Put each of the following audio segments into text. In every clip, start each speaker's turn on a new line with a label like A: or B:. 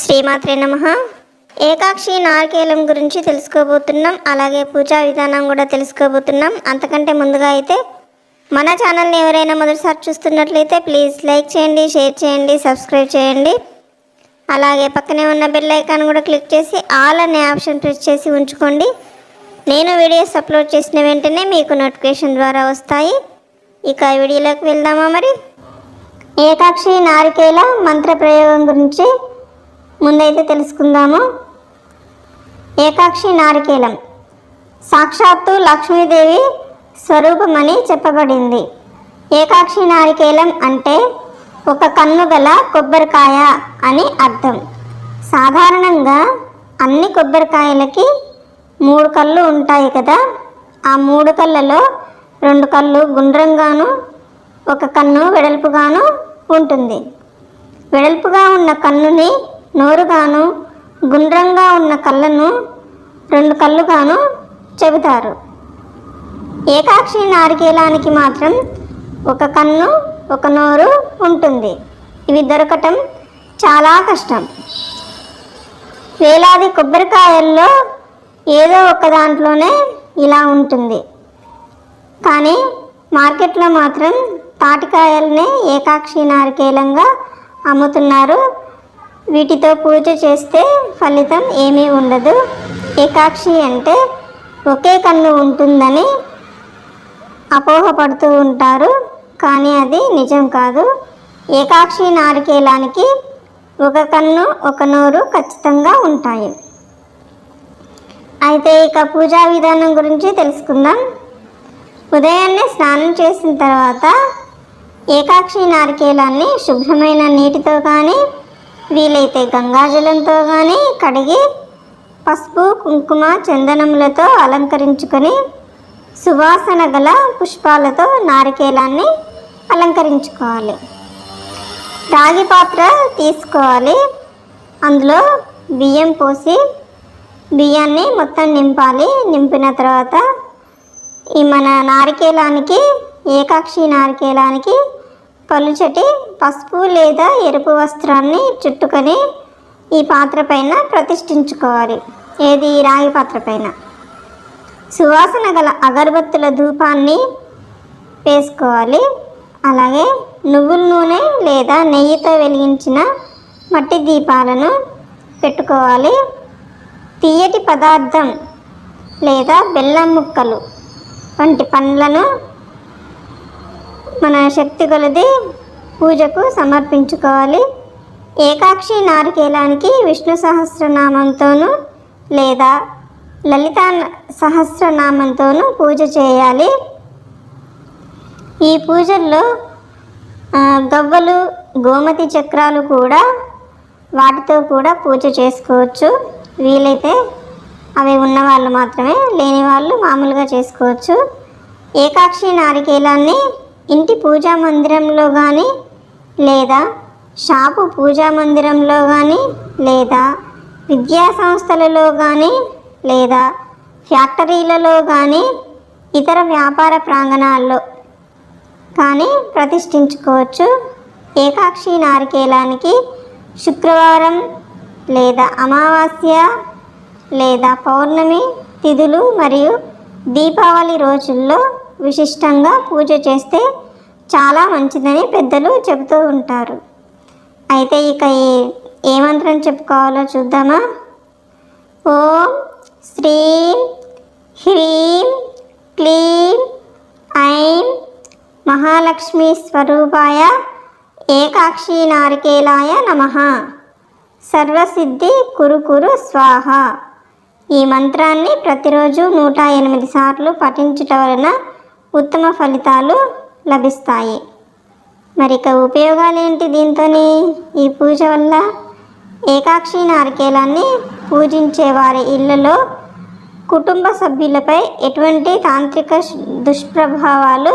A: శ్రీమాత్రే నమ. ఏకాక్షి నారికేలం గురించి తెలుసుకోబోతున్నాం. అలాగే పూజా విధానం కూడా తెలుసుకోబోతున్నాం. అంతకంటే ముందుగా అయితే మన ఛానల్ని ఎవరైనా మొదటిసారి చూస్తున్నట్లయితే ప్లీజ్ లైక్ చేయండి షేర్ చేయండి సబ్స్క్రైబ్ చేయండి. అలాగే పక్కనే ఉన్న బెల్ ఐకాన్ కూడా క్లిక్ చేసి ఆల్ అనే ఆప్షన్ ప్రెస్ చేసి ఉంచుకోండి. నేను వీడియోస్ అప్లోడ్ చేసిన వెంటనే మీకు నోటిఫికేషన్ ద్వారా వస్తాయి. ఇక వీడియోలోకి వెళ్దామా మరి? ఏకాక్షి నారికేల మంత్ర ప్రయోగం గురించి ముందైతే తెలుసుకుందాము. ఏకాక్షి నారికేలం. సాక్షాత్తు లక్ష్మీదేవి స్వరూపమని చెప్పబడింది. ఏకాక్షి నారికేలం అంటే ఒక కన్ను గల కొబ్బరికాయ అని అర్థం. సాధారణంగా అన్ని కొబ్బరికాయలకి మూడు కళ్ళు ఉంటాయి కదా. ఆ మూడు కళ్ళలో రెండు కళ్ళు గుండ్రంగాను ఒక కన్ను వెడల్పుగాను ఉంటుంది. వెడల్పుగా ఉన్న కన్నుని నోరుగాను గుండ్రంగా ఉన్న కళ్ళను రెండు కళ్ళుగాను చెబుతారు. ఏకాక్షి నారికేలానికి మాత్రం ఒక కన్ను ఒక నోరు ఉంటుంది. ఇవి దొరకటం చాలా కష్టం. వేలాది కొబ్బరికాయల్లో ఏదో ఒక దాంట్లోనే ఇలా ఉంటుంది. కానీ మార్కెట్లో మాత్రం తాటికాయలనే ఏకాక్షి నారికేలంగా అమ్ముతున్నారు వీటితో పూజ చేస్తే ఫలితం ఏమీ ఉండదు. ఏకాక్షి అంటే ఒకే కన్ను ఉంటుందని అపోహపడుతూ ఉంటారు కానీ అది నిజం కాదు. ఏకాక్షి నారికేలానికి ఒక కన్ను ఒక నోరు ఖచ్చితంగా ఉంటాయి. అయితే ఇక పూజా విధానం గురించి తెలుసుకుందాం. ఉదయాన్నే స్నానం చేసిన తర్వాత ఏకాక్షి నారికేలాన్ని శుభ్రమైన నీటితో కానీ వీలైతే గంగాజలంతో కానీ కడిగి పసుపు కుంకుమ చందనములతో అలంకరించుకొని సువాసన గల పుష్పాలతో నారికేలాన్ని అలంకరించుకోవాలి. రాగి పాత్ర తీసుకోవాలి. అందులో బియ్యం పోసి బియ్యాన్ని మొత్తం నింపాలి. నింపిన తర్వాత ఈ మన నారికేలానికి ఏకాక్షి నారికేలానికి పలుచటి పసుపు లేదా ఎరుపు వస్త్రాన్ని చుట్టుకొని ఈ పాత్ర పైన ప్రతిష్ఠించుకోవాలి. ఏది? ఈ రాగి పాత్ర పైన. సువాసన గల అగరబత్తుల ధూపాన్ని వేసుకోవాలి. అలాగే నువ్వుల నూనె లేదా నెయ్యితో వెలిగించిన మట్టి దీపాలను పెట్టుకోవాలి. తీయటి పదార్థం లేదా బెల్లం ముక్కలు వంటి పండ్లను మన శక్తి కొలది పూజకు సమర్పించుకోవాలి. ఏకాక్షి నారికేలానికి విష్ణు సహస్రనామంతోనూ లేదా లలిత సహస్రనామంతోనూ పూజ చేయాలి. ఈ పూజల్లో గవ్వలు గోమతి చక్రాలు కూడా వాటితో కూడా పూజ చేసుకోవచ్చు. వీలైతే అవి ఉన్న వాళ్ళు మాత్రమే లేని వాళ్ళు మామూలుగా చేసుకోవచ్చు. ఏకాక్షి నారికేలాన్ని ఇంటి పూజా మందిరంలో కానీ లేదా షాపు పూజా మందిరంలో కానీ లేదా విద్యా సంస్థలలో కానీ లేదా ఫ్యాక్టరీలలో కానీ ఇతర వ్యాపార ప్రాంగణాల్లో కానీ ప్రతిష్ఠించుకోవచ్చు. ఏకాక్షి నారికేలానికి శుక్రవారం లేదా అమావాస్య లేదా పౌర్ణమి తిథులు మరియు దీపావళి రోజుల్లో విశిష్టంగా పూజ చేస్తే చాలా మంచిదని పెద్దలు చెబుతూ ఉంటారు. అయితే ఇక ఏ ఏ మంత్రం చెప్పుకోవాలో చూద్దామా? ఓం శ్రీం హ్రీం క్లీం ఐం మహాలక్ష్మి స్వరూపాయ ఏకాక్షి నారికేలాయ నమ. సర్వసిద్ధి కురు కురు స్వాహ. ఈ మంత్రాన్ని ప్రతిరోజు నూట ఎనిమిది సార్లు పఠించుట వలన ఉత్తమ ఫలితాలు లభిస్తాయి. మరిక ఉపయోగాలు ఏంటి దీంతోని? ఈ పూజ వల్ల ఏకాక్షి నారికేలాన్ని పూజించే వారి ఇళ్ళలో కుటుంబ సభ్యులపై ఎటువంటి తాంత్రిక దుష్ప్రభావాలు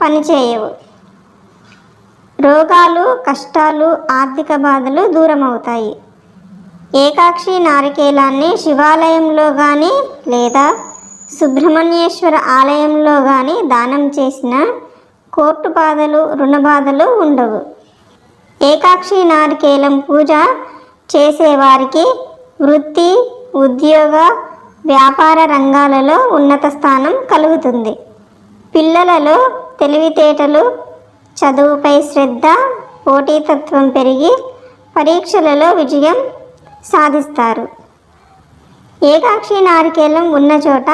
A: పనిచేయవు. రోగాలు కష్టాలు ఆర్థిక బాధలు దూరమవుతాయి. ఏకాక్షి నారికేలాన్ని శివాలయంలో కానీ లేదా సుబ్రహ్మణ్యేశ్వర ఆలయంలో కానీ దానం చేసిన కోర్టు బాధలు రుణ బాధలు ఉండవు. ఏకాక్షి నారికేలం పూజ చేసేవారికి వృత్తి ఉద్యోగ వ్యాపార రంగాలలో ఉన్నత స్థానం కలుగుతుంది. పిల్లలలో తెలివితేటలు చదువుపై శ్రద్ధ పోటీతత్వం పెరిగి పరీక్షలలో విజయం సాధిస్తారు. ఏకాక్షి నారికేలం ఉన్న చోట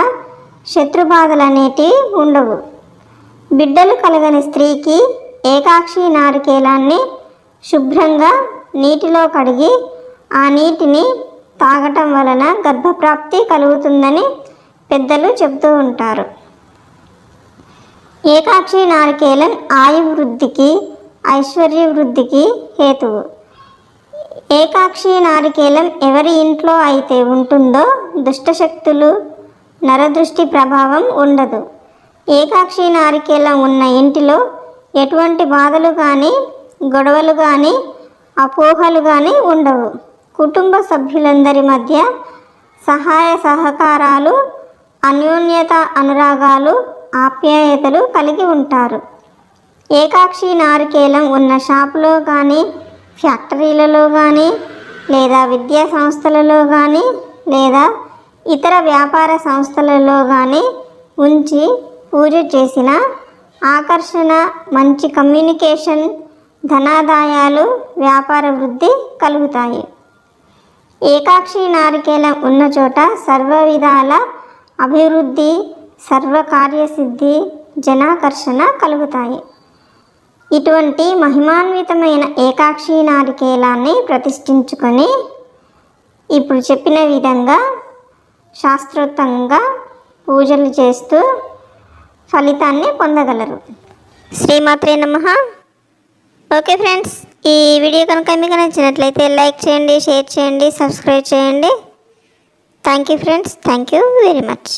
A: శత్రుబాధలు అనేటివి ఉండవు. బిడ్డలు కలగని స్త్రీకి ఏకాక్షి నారికేలాన్ని శుభ్రంగా నీటిలో కడిగి ఆ నీటిని తాగటం వలన గర్భప్రాప్తి కలుగుతుందని పెద్దలు చెబుతూ ఉంటారు. ఏకాక్షి నారికేలం ఆయు వృద్ధికి ఐశ్వర్య వృద్ధికి హేతువు. ఏకాక్షి నారికేలం ఎవరి ఇంట్లో అయితే ఉంటుందో దుష్టశక్తులు నరదృష్టి ప్రభావం ఉండదు. ఏకాక్షి నారికేలం ఉన్న ఇంటిలో ఎటువంటి బాధలు కానీ గొడవలు కానీ అపోహలు కానీ ఉండవు. కుటుంబ సభ్యులందరి మధ్య సహాయ సహకారాలు అన్యోన్యత అనురాగాలు ఆప్యాయతలు కలిగి ఉంటారు. ఏకాక్షి నారికేలం ఉన్న షాపులో కానీ ఫ్యాక్టరీలలో కానీ లేదా విద్యా సంస్థలలో కానీ లేదా ఇతర వ్యాపార సంస్థలలో కానీ ఉంచి పూజ చేసిన ఆకర్షణ మంచి కమ్యూనికేషన్ ధనాదాయాలు వ్యాపార వృద్ధి కలుగుతాయి. ఏకాక్షి నారికేలం ఉన్న చోట సర్వ విధాల అభివృద్ధి సర్వకార్యసిద్ధి జనాకర్షణ కలుగుతాయి. ఇటువంటి మహిమాన్వితమైన ఏకాక్షి నారికేలాన్ని ప్రతిష్ఠించుకొని ఇప్పుడు చెప్పిన విధంగా శాస్త్రోక్తంగా పూజలు చేస్తూ ఫలితాన్ని పొందగలరు. శ్రీమాత్రే నమ. ఓకే ఫ్రెండ్స్ ఈ వీడియో కనుక మీకు నచ్చినట్లయితే లైక్ చేయండి షేర్ చేయండి సబ్స్క్రైబ్ చేయండి. Thank you friends thank you very much.